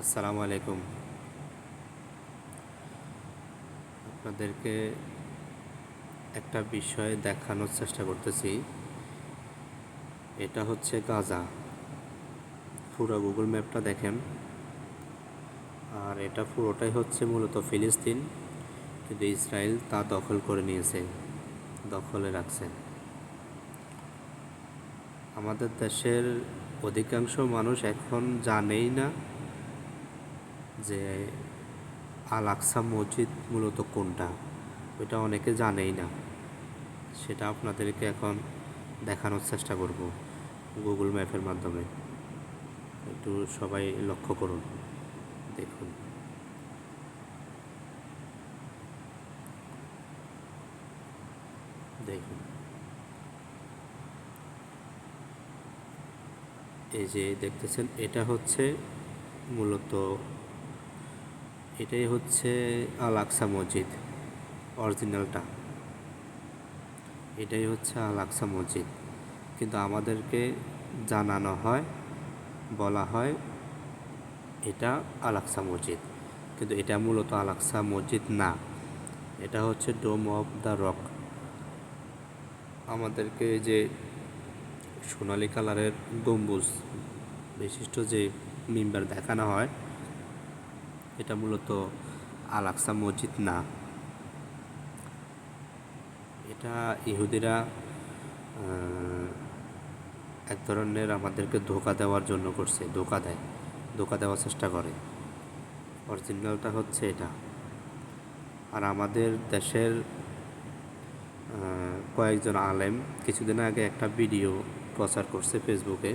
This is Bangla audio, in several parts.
আসসালামু আলাইকুম। আপনাদেরকে একটা বিষয় দেখানোর চেষ্টা করতেছি। এটা হচ্ছে গাজা। পুরো গুগল ম্যাপটা দেখেন। আর এটা পুরোটাই হচ্ছে মূলত ফিলিস্তিন, কিন্তু ইসরায়েল তা দখল করে নিয়েছে, দখলে রাখছে। আমাদের দেশের অধিকাংশ মানুষ এখন জানেই না যে আল আকসা মসজিদ মূলত কোনটা? ওইটা অনেকে জানেই না। সেটা আপনাদেরকে এখন দেখানোর চেষ্টা করব গুগল ম্যাপের মাধ্যমে। একটু সবাই লক্ষ্য করুন। দেখুন। দেখুন। এই যে দেখতেছেন, এটা হচ্ছে মূলত এটাই হচ্ছে আল আকসা মসজিদ অরিজিনালটা এটাই হচ্ছে আল আকসা মসজিদ। কিন্তু আমাদেরকে জানানো হয়, বলা হয়, এটা আল আকসা মসজিদ। কিন্তু এটা মূলত আল আকসা মসজিদ না। এটা হচ্ছে ডোম অফ দ্য রক আমাদেরকে যে সোনালি কালারের গম্বুজ, বিশিষ্ট যে মেম্বার দেখানো হয় এটা মূলত আল আকসা মসজিদ না। এটা ইহুদিরা এক ধরনের আমাদেরকে ধোকা দেওয়ার জন্য করছে, ধোকা দেয়, ধোকা দেওয়ার চেষ্টা করে। অরিজিনালটা হচ্ছে এটা। আর আমাদের দেশের কয়েকজন আলেম কিছুদিন আগে একটা ভিডিও প্রচার করছে ফেসবুকে।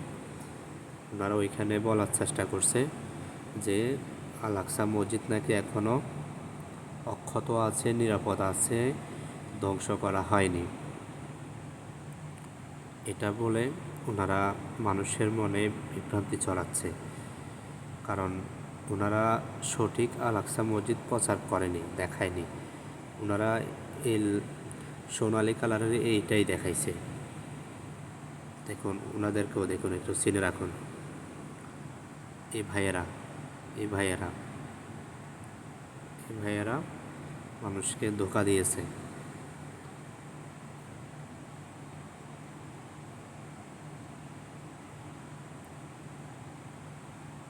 ওনারা ওইখানে বলার চেষ্টা করছে যে আল আকসা মসজিদ নাকি এখনও অক্ষত আছে, নিরাপদ আছে, ধ্বংস করা হয়নি। এটা বলে ওনারা মানুষের মনে বিভ্রান্তি ছড়াচ্ছে। কারণ ওনারা সঠিক আল আকসা মসজিদ প্রচার করেনি, দেখায়নি। ওনারা এল সোনালি কালারের এইটাই দেখাইছে। দেখুন ওনাদেরকেও দেখুন, একটু চিনে রাখুন। এই ভাইয়েরা এই ভাইয়েরা। এই ভাইয়েরা মানুষকে ধোকা দিয়েছে।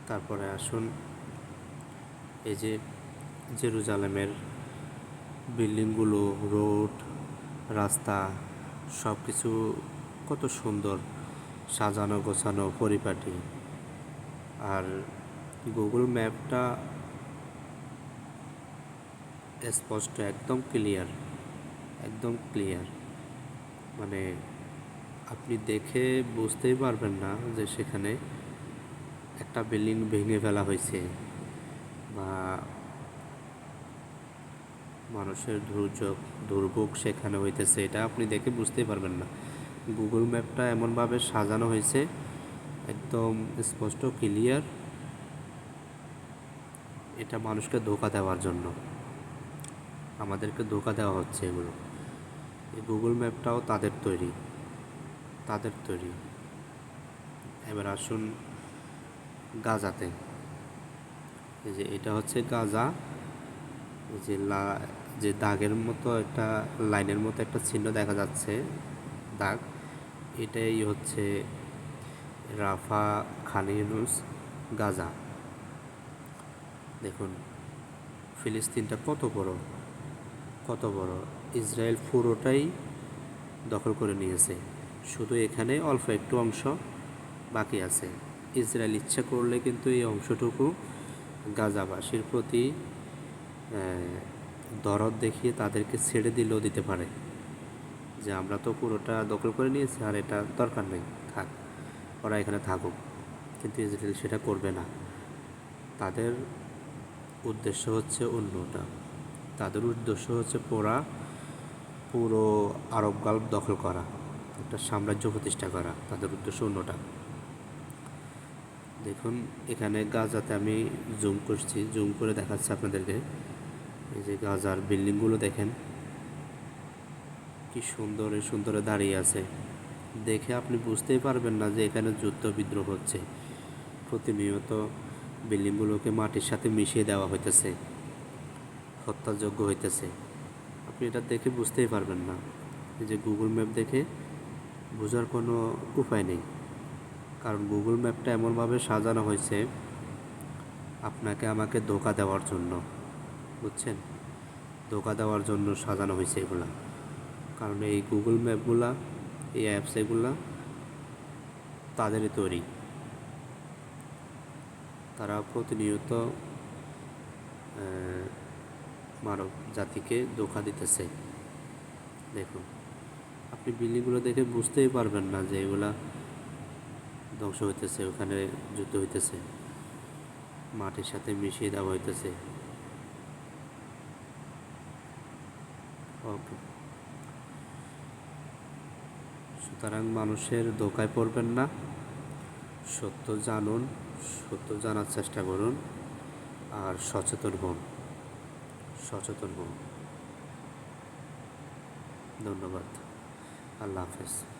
তারপরে আসুন, এই যে জেরুজালেমের বিল্ডিংগুলো, রোড, রাস্তা সব কিছু কত সুন্দর সাজানো গোছানো পরিপাটি। আর গুগল ম্যাপটা স্পষ্ট, একদম ক্লিয়ার একদম ক্লিয়ার মানে আপনি দেখে বুঝতেই পারবেন না যে সেখানে একটা বিল্ডিং ভেঙে ফেলা হয়েছে বা মানুষের দুর্যোগ, দুর্ভোগ সেখানে হইতেছে, এটা আপনি দেখে বুঝতেই পারবেন না। গুগল ম্যাপটা এমনভাবে সাজানো হয়েছে, একদম স্পষ্ট ক্লিয়ার এটা মানুষকে ধোকা দেওয়ার জন্য। আমাদেরকে ধোকা দেওয়া হচ্ছে এগুলো। এই গুগল ম্যাপটাও তাদের তৈরি। তাদের তৈরি। এবার আসুন গাজাতে। এই যে এটা হচ্ছে গাজা। এই যে লা, যে দাগের মতো একটা, লাইনের মতো একটা চিহ্ন দেখা যাচ্ছে, দাগ। এটাই হচ্ছে রাফা খানিনুস গাজা। দেখুন, ফিলিস্তিনটা কত বড় কত বড়। ইসরায়েল পুরোটাই দখল করে নিয়েছে। শুধু এখানে অল্প একটু অংশ বাকি আছে। ইসরায়েল ইচ্ছা করলে কিন্তু এই অংশটুকু গাজাবাসীর প্রতি দরদ দেখিয়ে তাদেরকে ছেড়ে দিলেও দিতে পারে। যে আমরা তো পুরোটা দখল করে নিয়েছি, আর এটা দরকার নেই। থাক, ওরা এখানে থাকুক। কিন্তু ইসরায়েল সেটা করবে না। তাদের উদ্দেশ্য হচ্ছে অন্যটা। তাদের উদ্দেশ্য হচ্ছে পুরা পুরো আরব গাল্প দখল করা, একটা সাম্রাজ্য প্রতিষ্ঠা করা, তাদের উদ্দেশ্য অন্যটা। দেখুন, এখানে গাজাতে আমি জুম করছি। জুম করে দেখাচ্ছি আপনাদেরকে। এই যে গাজার বিল্ডিংগুলো দেখেন। কি সুন্দরে সুন্দরে দাঁড়িয়ে আছে। দেখে আপনি বুঝতেই পারবেন না যে এখানে যুদ্ধ বিদ্রোহ হচ্ছে। প্রতিনিয়ত বিল্ডিংগুলোকে মাটির সাথে মিশিয়ে দেওয়া হইতেছে, হত্যাযোগ্য হইতেছে। আপনি এটা দেখে বুঝতেই পারবেন না। যে গুগল ম্যাপ দেখে বোঝার কোনো উপায় নেই। কারণ গুগল ম্যাপটা এমনভাবে সাজানো হয়েছে আপনাকে আমাকে ধোকা দেওয়ার জন্য, বুঝছেন? ধোকা দেওয়ার জন্য সাজানো হয়েছে এগুলা। কারণ এই গুগল ম্যাপগুলা এই অ্যাপস এগুলা তাদেরই তৈরি। তারা প্রতিনিয়ত মানব জাতিকে ধোকা দিতেছে। দেখুন, আপনি বিল্ডিংগুলো দেখে বুঝতেই পারবেন না যে এগুলা ধ্বংস হইতেছে, ওখানে যুদ্ধ হইতেছে, মাটির সাথে মিশিয়ে দেওয়া হইতেছে। ওকে। সুতরাং মানুষের ধোকায় পড়বেন না, সত্য জানুন সত্য জানার চেষ্টা করুন আর সচেতন হন। সচেতন হন। ধন্যবাদ। আল্লাহ হাফেজ।